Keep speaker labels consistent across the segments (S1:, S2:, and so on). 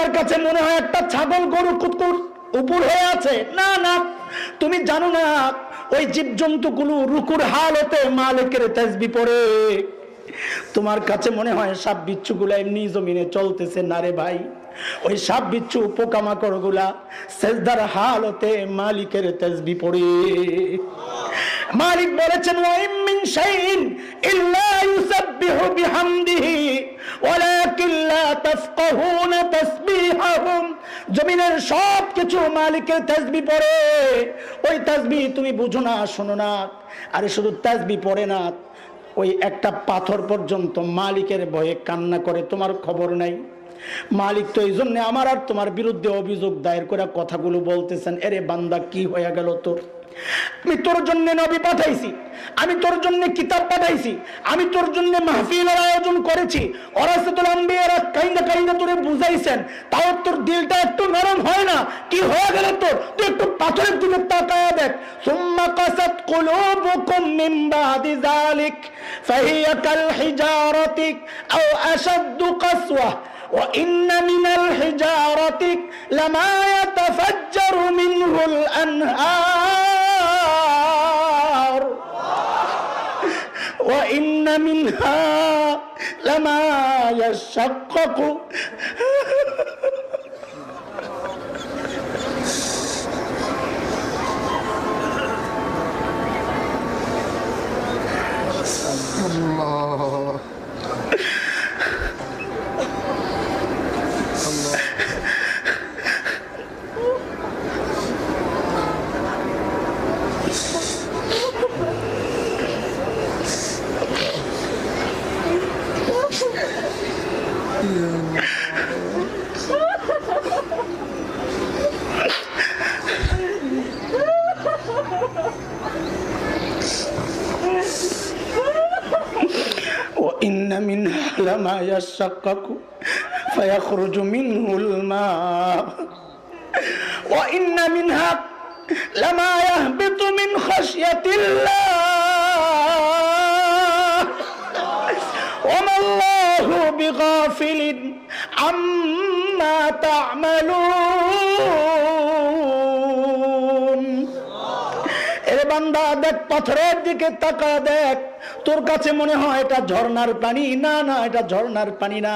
S1: তোমার কাছে মনে হয় একটা ছাগল গরু কুকুর উপর হয়ে আছে? না না। তুমি জানো না, ওই জীবজন্তুগুলো রুকুর হালতে মালিকের তেজবি পড়ে। তোমার কাছে মনে হয় সাপ বিচ্ছু গুলা এমনি জমিনে চলতেছে। না রে ভাই, ওই সাপ বিচ্ছু পোকামাকড়গুলা সেজদার হালতে মালিকের তেজবি পড়ে। মালিক বলেছেন, ওয়াইম মিন শাইইন ইল্লা ইউসাব্বিহু বিহামদিহি, ওয়ালাকিন লা তাফকাহুনা তাসবিহাহুম। জমিনের সব কিছু মালিকের তাসবিহ পড়ে। ওই তাসবিহ তুমি বুঝো না, শোনো না। আরে শুধু তাসবিহ পড়ে না, ওই একটা পাথর পর্যন্ত মালিকের ভয়ে কান্না করে, তোমার খবর নাই। মালিক তো এই জন্য আমার আর তোমার বিরুদ্ধে অভিযোগ দায়ের করে কথাগুলো বলতেছেন, এরে বান্দা, কি হয়ে গেল তোর? আমি তোর জন্য নবী পাঠাইছি আমি তোর জন্য কিতাব পাঠাইছি আমি তোর জন্য মাহফিলের আয়োজন করেছি অরাসতুল আম্বিয়ারা কাইন্দা কাইন্দা তোরে বুঝাইছেন তাও তোর দিলটা একটু নরম হয় না কি হয়ে গেল তোর তুই একটু পাথরের দিকে তাকায় দেখ সুম্মা কাসাত কুলুবুকুম মিন বাদি যালিক ফাহিয়া কাল হিজারাতি আও আশাদ্দু কাসওয়া وإن من الحجارة لما يتفجر মিনহা লামা ইয়াশাক্কাকু
S2: আল্লাহ
S1: وإن منها لما يشقق فيخرج منه الماء. وإن منها لما يهبط من خشية الله. وما الله بغافل عما تعملون এরে বান্দা দেখ পাথরের দিকে তাকা দেখ তোর কাছে মনে হয় এটা ঝর্ণার পানি না না এটা ঝর্ণার পানি না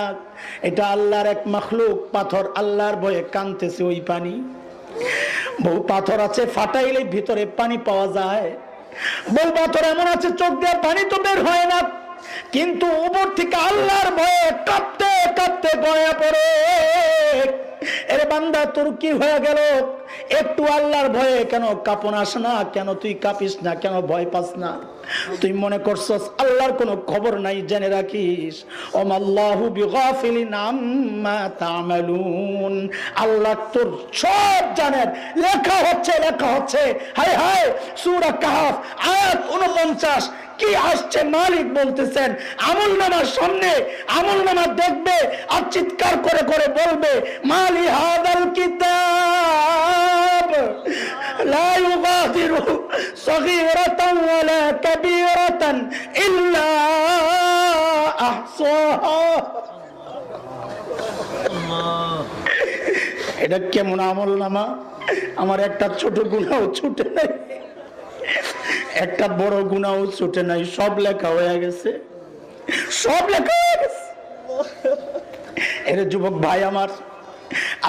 S1: এটা আল্লাহর এক মখলুক পাথর আল্লাহর ভয়ে কানতেছে ওই পানি বহু পাথর আছে ফাটাইলে ভিতরে পানি পাওয়া যায় বহু পাথর এমন আছে চোখ দিয়ে পানি তো বের হয় না কিন্তু উপর থেকে আল্লাহর ভয়ে কাঁপতে কাঁপতে গয়া পড়ে। এর বান্দা তোর কি হয়ে গেল? একটু আল্লাহর ভয়ে কেন কাপন আস না? কেন তুই কাঁপিস না? কেন ভয় পাস না? তুই মনে করছস আল্লাহর কোনো খবর নাই, জেনে রাখিস। আল্লাহ তোর সব জানেন লেখা হচ্ছে লেখা হচ্ছে। হায় হায় সূরা কাহফ, আয়াত 49 কি আসছে মালিক বলতেছেন? আমল নামার সামনে আমল নামা দেখবে আর চিৎকার করে করে বলবে, মালি হাদাল কিতাব। لا يغادر صغيرة ولا كبيرة إلا أحصاها এটা কেমন আমল নামা আমার একটা ছোট গুণাও ছুটে নাই একটা বড় গুণাও ছুটে নাই সব লেখা হয়ে গেছে সব লেখা হয়ে গেছে এর যুবক ভাই আমার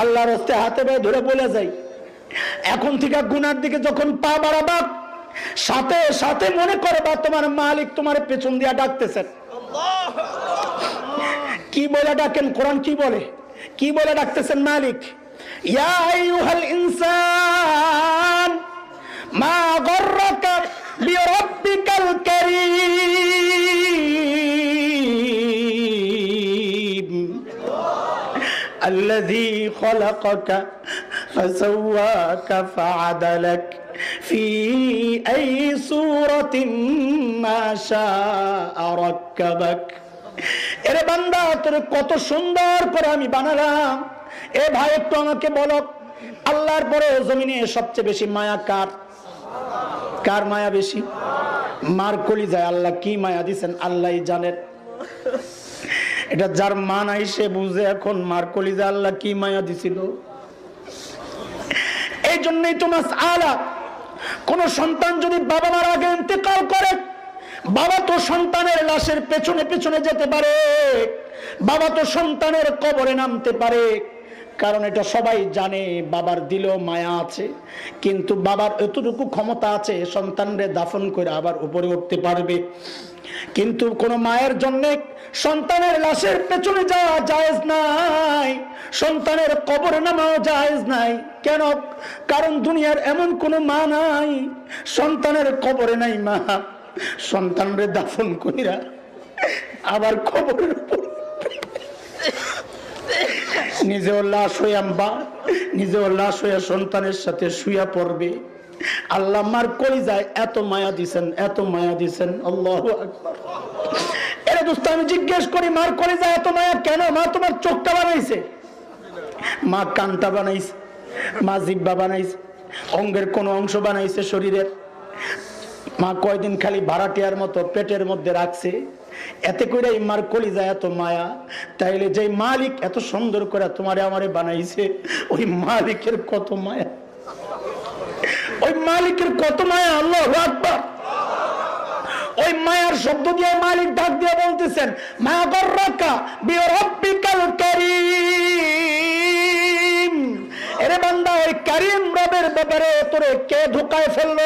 S1: আল্লাহর হস্তে হাতে বেয়ে ধরে বলে যাই এখন থেকে গুনার দিকে যখন পা বাড়াবা, সাথে সাথে মনে করে বা তোমার মালিক তোমার পেছন দিয়া ডাকতেছেন। কি বলে ডাকেন? কোরআন কি বলে? কি বলে ডাকতেছেন মালিক? ইনসান فسواك فعدلك في أي صورة ما شاء ركبك এরে বান্দা তোর কত সুন্দর করে আমি বানালাম এ ভাই একটু আমাকে বলো আল্লাহর পরে জমিনে সবচেয়ে বেশি মায়া কার কার মায়া বেশি মার কলি যায় আল্লাহ কি মায়া দিছেন আল্লাহ জানেন এটা যার মা নাই সে বুঝে এখন মার কলিজা আল্লাহ কি মায়া দিছিল এই জন্যই তো মাস আলা কোন সন্তান যদি বাবা মার আগে ইন্তেকাল করে, বাবা তো সন্তানের লাশের পেছনে পেছনে যেতে পারে, বাবা তো সন্তানের কবরে নামতে পারে, কারণ এটা সবাই জানে, বাবার দিলেও মায়া আছে, কিন্তু বাবার এতটুকু ক্ষমতা আছে, সন্তানরে দাফন করে আবার উপরে উঠতে পারবে। কিন্তু কোন মায়ের জন্য সন্তানের লাশের পেছনে যাওয়া জায়েজ নাই। সন্তানের কবরে নামাও জায়েজ নাই। কেন? কারণ দুনিয়ার এমন কোন মা নাই। সন্তানের কবরে নাই মা। সন্তানরে দাফন কইরা আবার খবরের উপর নিজেও লাশ হইয়া বা, নিজেও লাশ হইয়া সন্তানের সাথে শুয়া পড়বে। আল্লাহ মার কই যায় এত মায়া দিছেন, এত মায়া দিছেন। আল্লাহ এরা দোস্ত, আমি জিজ্ঞেস করি, মার করে যায় এত মায়া কেন? মা তোমার চোখটা বানাইছে। মা কানটা বানাইছে, মা জিব্বা বানাইছে, অঙ্গের কোন অংশ বানাইছে শরীরের। মা কয়দিন খালি ভাড়াটিয়ার মতো পেটের মধ্যে রাখছে। এতে করে মার কলিজা এত মায়া, তাইলে যে মালিক এত সুন্দর করে তোমারে আমারে বানাইছে, ওই মালিকের কত মায়া। ওই মালিকের কত মায়া? আল্লাহ আকবার। ওই মায়ার শব্দ দিয়ে মালিক ডাক দিয়ে বলতেছেন মায়া গর্রাকা বিরব্বিকাল কারীম। ব্যাপারে তোরে কে ঢুকায় ফেলল?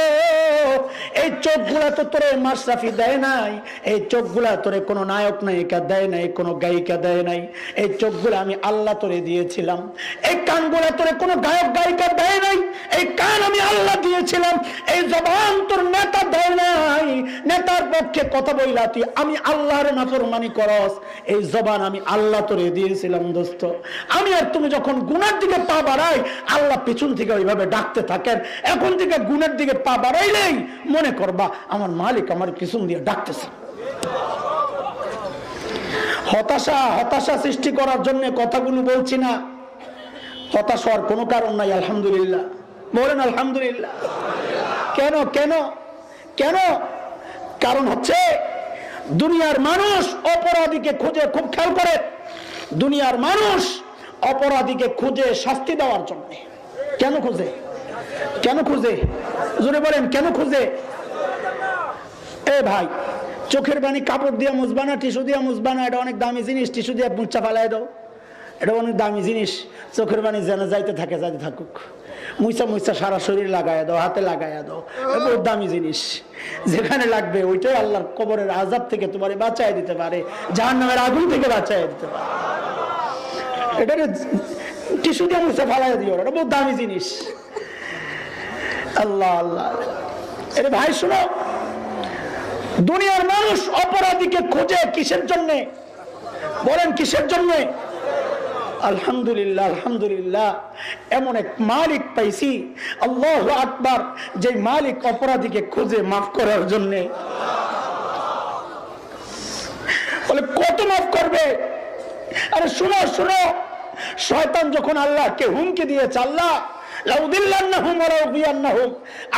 S1: এই চোখগুলা তো তোরে মাশরাফি দেয় নাই। এই চোখগুলা তোরে কোনো নায়ক নায়িকা দেয় নাই, কোনো গায়িকা দেয় নাই। এই চোখগুলা আমি আল্লাহ তোরে দিয়েছিলাম। এই কানগুলা তোরে কোনো গায়ক গায়িকা দেয় নাই। এই কান আমি আল্লাহ দিয়েছিলাম। এই জবান তোর পক্ষে কথা বইলা, তুই আমি আল্লাহর নাফরমানি করস। এই জবান আমি আল্লাহ তোরে দিয়েছিলাম, দোস্ত। আমি আর তুমি যখন গুনার দিকে পা বাড়াই, আল্লাহ পিছন থেকে ওইভাবে ডাকতে থাকেন। এখন থেকে গুণের দিকে পা বাড়াইলেই মনে করবা, আমার মালিক আমার পিছন দিয়ে ডাকতেছে। হতাশা হতাশা সৃষ্টি করার জন্য কথাগুলো বলছি না। হতাশ হওয়ার কোনো কারণ নাই, আলহামদুলিল্লাহ। বলেন, আলহামদুলিল্লাহ। কেন কেন? কেন? কারণ হচ্ছে, দুনিয়ার মানুষ অপরাধীকে খুঁজে খুব খেয়াল করে। দুনিয়ার মানুষ অপরাধীকে খুঁজে শাস্তি দেওয়ার জন্য। কেন খুঁজে? কেন খুঁজে? জোরে বলেন, কেন খুঁজে? এ ভাই, চোখের পানি কাপড় দিয়ে মুসবানা টিস্যু দিয়ে মুসবানা এটা অনেক দামি জিনিস, টিস্যু দিয়ে মুচ্চা ফালাই দাও। এটা অনেক দামি জিনিস, চোখের পানি যেন যাইতে থাকে, যাইতে থাকুক। মুইসা মুইসা সারা শরীর লাগাইয়া দাও, হাতে লাগাইয়া দাও। বহুত দামি জিনিস। যেখানে লাগবে ওইটাই আল্লাহর কবরের আজাব থেকে তোমার বাঁচাই দিতে পারে জাহান নামের আগুন থেকে বাঁচাই দিতে পারে। এটা টিস্যু দিয়ে মুছে ফালাই দিও দামি জিনিস। আল্লাহ আল্লাহ। এটা ভাই, শোনো। দুনিয়ার মানুষ অপরাধীকে খোঁজে কিসের জন্য? বলেন কিসের জন্য? আলহামদুলিল্লাহ আলহামদুলিল্লাহ। এমন এক মালিক পাইছি, আল্লাহ আকবার যে মালিক অপরাধীকে খুঁজে মাফ করার জন্য। কত মাফ করবে? আরে শুনো শুনো। শয়তান যখন আল্লাহকে হুমকি দিয়েছে, আল্লাহ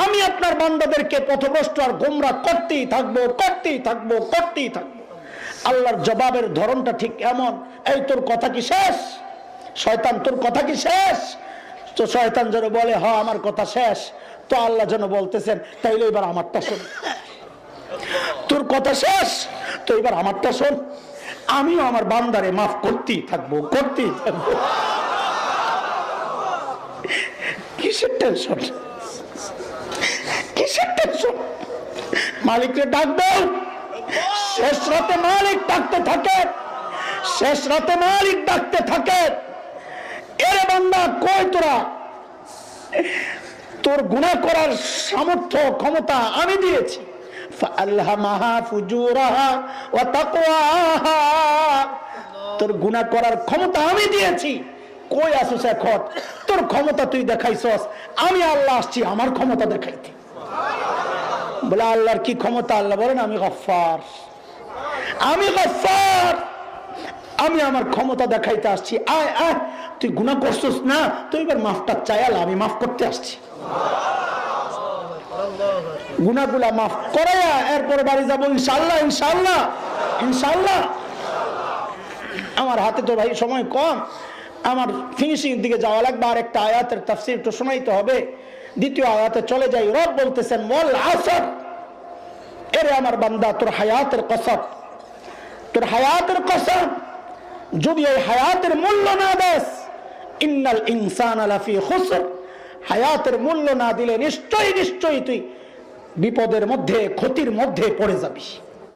S1: আমি আপনার বান্দাদেরকে পথভ্রষ্ট আর গোমরা করতেই থাকব করতেই থাকব করতেই থাকব। আল্লাহর জবাবের ধরনটা ঠিক এমন, এই তোর কথা কি শেষ? শয়তান, তোর কথা কি শেষ? তো শয়তান যেন বলে হ আমার কথা শেষ। তো আল্লাহ যেন বলতেছেন, তাইলে এবার আমারটা শোন। তোর কথা শেষ? তো এবার আমারটা শোন। আমিও আমার বান্দারে মাফ করতেই থাকব করতেই থাকব। কিসের টেনশন কিসের টেনশন মালিককে ডাকবো। শেষ রাতে মালিক ডাকতে থাকে। শেষ রাতে মালিক ডাকতে থাকে। বান্দা কয় তোরা? তোর গুণা করার সামর্থ্য, ক্ষমতা আমি দিয়েছি। তোর গুণা করার ক্ষমতা আমি দিয়েছি। কই আসুস এখন? তোর ক্ষমতা তুই দেখাইছস। আমি আল্লাহ আসছি, আমার ক্ষমতা দেখাইতে। বলে আল্লাহর কি ক্ষমতা? আল্লাহ বলেন, আমি গফার আমি গফার আমি আমার ক্ষমতা দেখাইতে আসছি। আয় আয়, তুই গুণা করছিস না? তুই এবার মাফটা চাইল আমি মাফ করতে আসছি। গুনাগুলা মাফ করে এরপরে বাড়ি যাব ইনশাল্লাহ ইনশাল্লাহ ইনশাল্লাহ আমার হাতে তো ভাই সময় কম। আমার ফিনিশিং দিকে যাওয়া লাগবে, আর একটা আয়াতের তাফসির একটু শোনাইতে হবে। দ্বিতীয় আয়াতে চলে যাই, রব বলতেছেন মল আসর। এরে আমার বান্দা, তোর হায়াতের কসম তোর হায়াতের কসম যদি এই হায়াতের মূল্য না দেস, ইন্নাল ইনসান আলাফি খুসর। হায়াতের মূল্য না দিলে নিশ্চয়ই নিশ্চয়ই তুই বিপদের মধ্যে, ক্ষতির মধ্যে পড়ে যাবি।